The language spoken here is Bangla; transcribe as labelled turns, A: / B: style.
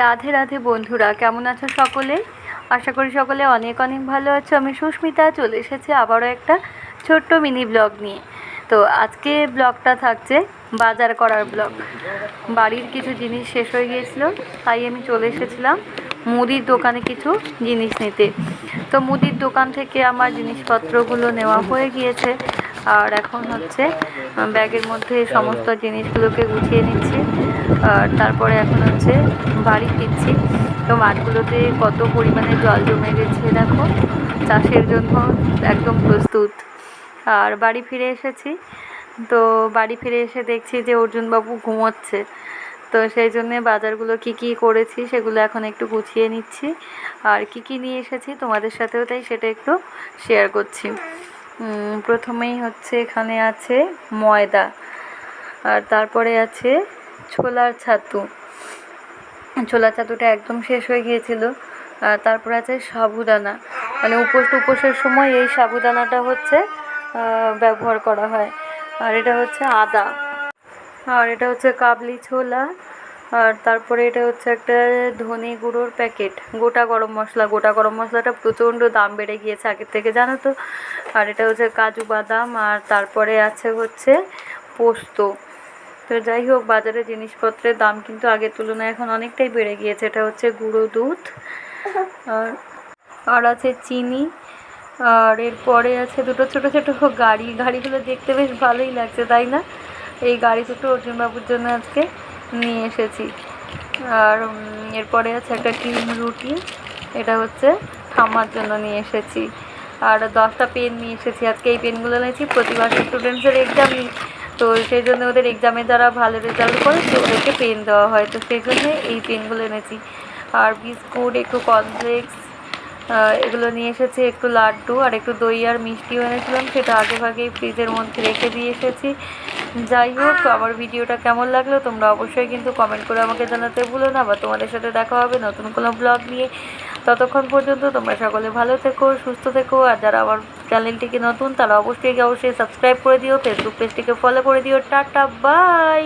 A: রাধে রাধে বন্ধুরা, কেমন আছো সকলে? আশা করি সকলে অনেক অনেক ভালো আছো। আমি সুস্মিতা, চলে এসেছি আবারও একটা ছোট্ট মিনি ব্লগ নিয়ে। তো আজকে ব্লগটা থাকছে বাজার করার ব্লগ। বাড়ির কিছু জিনিস শেষ হয়ে গিয়েছিল, তাই আমি চলে এসেছিলাম মুদির দোকানে কিছু জিনিস নিতে। তো মুদির দোকান থেকে আমার জিনিসপত্রগুলো নেওয়া হয়ে গিয়েছে। আর এখন হচ্ছে ব্যাগের মধ্যে সমস্ত জিনিসগুলোকে গুছিয়ে নিচ্ছি। আর তারপরে এখন হচ্ছে বাড়ি ফিরছি। তো মাঠগুলোতে কত পরিমাণে জল জমে গেছে দেখো, চাষের জন্য একদম প্রস্তুত। আর বাড়ি ফিরে এসেছি। তো বাড়ি ফিরে এসে দেখছি যে অর্জুনবাবু ঘুমোচ্ছে। তো সেই জন্যে বাজারগুলো কি কি করেছি সেগুলো এখন একটু গুছিয়ে নিচ্ছি। আর কি কি নিয়ে এসেছি তোমাদের সাথেও তাই সেটা একটু শেয়ার করছি। প্রথমেই হচ্ছে এখানে আছে ময়দা, আর তারপরে আছে ছোলার ছাতু। ছোলার ছাতুটা একদম শেষ হয়ে গিয়েছিল, আর তারপরে আছে সাবুদানা। মানে উপোস উপোসের সময় এই সাবুদানাটা হচ্ছে ব্যবহার করা হয়। আর এটা হচ্ছে আদা। আর এটা হচ্ছে কাবলি ছোলা। আর তারপরে এটা হচ্ছে একটা ধনে গুঁড়োর প্যাকেট। গোটা গরম মশলা, গোটা গরম মশলাটা প্রচণ্ড দাম বেড়ে গিয়েছে আগের থেকে, জানো তো? আর এটা হচ্ছে কাজু বাদাম, আর তারপরে আছে হচ্ছে পোস্ত। তো যাই হোক, বাজারে জিনিসপত্রের দাম কিন্তু আগের তুলনায় এখন অনেকটাই বেড়ে গিয়েছে। এটা হচ্ছে গুঁড়ো দুধ, আর আর আছে চিনি, আর এরপরে আছে দুটো ছোট ছোট গাড়ি। গাড়িগুলো দেখতে বেশ ভালোই লাগছে, তাই না? এই গাড়ি দুটো অর্জুনবাবুর জন্য আজকে। নিয়ে এসেছি। আর এরপরে আছে একটা ক্রিম রুটি। এটা হচ্ছে ঠাম্মার জন্য নিয়ে এসেছি। আর দশটা পেন নিয়ে এসেছি। আজকে এই পেনগুলো নিয়েছি প্রতিবার স্টুডেন্টসের এক্সাম নিই তো সেই জন্য ওদের এক্সামে যারা ভালো রেজাল্ট করে ওদেরকে পেন দেওয়া হয়। তো সেই জন্যে এই পেনগুলো এনেছি। আর বিস্কুট, একটু কর্নফ্লেক্স এগুলো নিয়ে এসেছি। একটু লাড্ডু আর একটু দই আর মিষ্টিও এনেছিলাম। সেটা আগে ভাগেই ফ্রিজের মধ্যে রেখে দিয়ে এসেছি। যাই হোক আমার ভিডিওটা কেমন লাগল তোমরা অবশ্যই কিন্তু কমেন্ট করে আমাকে জানাতে ভুলো না বা তোমাদের সাথে দেখা হবে নতুন কোনো ব্লগ নিয়ে। ততক্ষণ পর্যন্ত তোমরা সকলে ভালো থেকো সুস্থ থেকো আর যারা আমার চ্যানেলটিকে নতুন তারা অবশ্যই অবশ্যই সাবস্ক্রাইব করে দিও ফেসবুক পেজটিকে ফলো করে দিও। Tata bye